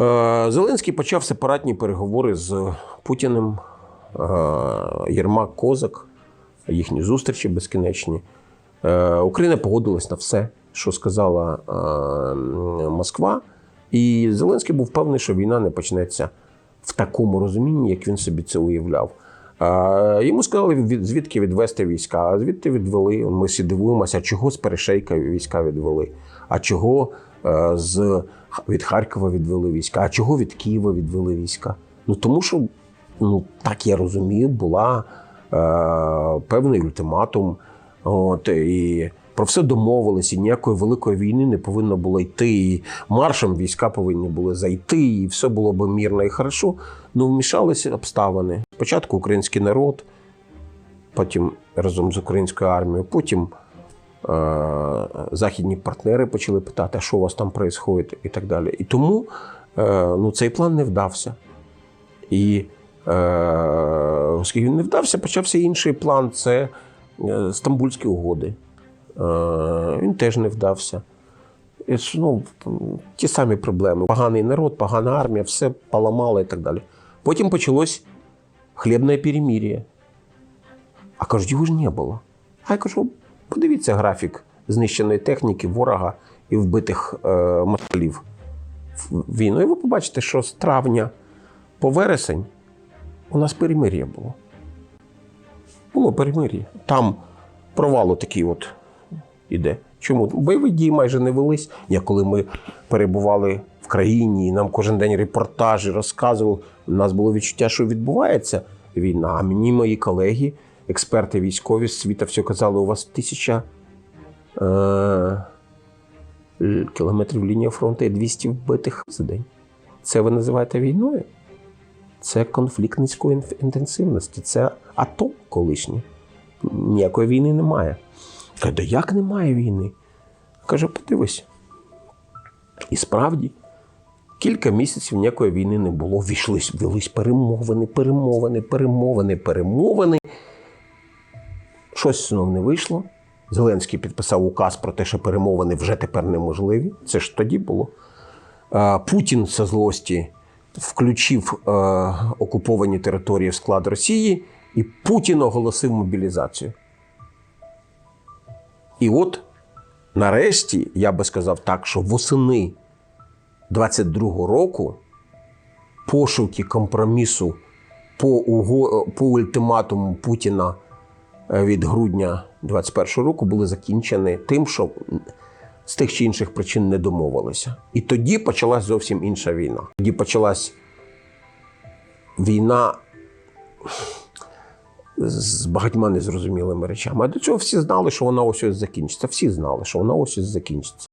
Е, Зеленський почав сепаратні переговори з Путіним, е, Єрмак Козак, їхні зустрічі безкінечні. Е, Україна погодилась на все, що сказала Москва. І Зеленський був впевнений, що війна не почнеться в такому розумінні, як він собі це уявляв. Йому сказали, звідки відвести війська. А звідти відвели. Ми всі дивуємося, чого з Перешейка війська відвели, а чого з, від Харкова відвели війська, а чого від Києва відвели війська. Ну тому що, ну так я розумію, була е, певний ультиматум. От, і про все домовились, і ніякої великої війни не повинно було йти. І маршем війська повинні були зайти, і все було б мирно і хорошо. Ну, вмішалися обставини. Спочатку український народ, потім разом з українською армією, потім е- західні партнери почали питати, а що у вас там відбувається, і так далі. І тому е- ну, цей план не вдався. І е- оскільки він не вдався, почався інший план це е, Стамбульські угоди. Е, він теж не вдався. І, ну, ті самі проблеми. Поганий народ, погана армія, все поламало і так далі. Потім почалось хлібне перемір'я. А кажуть, його ж не було. А я кажу, подивіться графік знищеної техніки, ворога і вбитих е, москалів війну. І ви побачите, що з травня по вересень у нас перемир'я було. Було перемир'я. Там провал такий от іде. Чому? Бойові дії майже не велись. Я коли ми перебували в країні, і нам кожен день репортажі розказували, у нас було відчуття, що відбувається війна. А мені мої колеги, експерти військові з світа, все казали, у вас тисяча е- кілометрів лінії фронту і 200 вбитих за день. Це ви називаєте війною? Це конфлікт низької інтенсивності, це АТО колишнє. Ніякої війни немає. Каже, як немає війни? Каже, подивись. І справді, кілька місяців ніякої війни не було. Війшлись, велись перемовини, перемовини, перемовини, перемовини. Щось знов не вийшло. Зеленський підписав указ про те, що перемовини вже тепер неможливі. Це ж тоді було. Е, Путін зі злості включив е, окуповані території в склад Росії, і Путін оголосив мобілізацію. І от нарешті, я би сказав так, що восени 22-го року пошуки компромісу по, уго... по ультиматуму Путіна від грудня 21-го року були закінчені тим, що з тих чи інших причин не домовилися. І тоді почалась зовсім інша війна. Тоді почалась війна з багатьма незрозумілими речами. А до цього всі знали, що вона ось ось закінчиться. Всі знали, що вона ось ось закінчиться.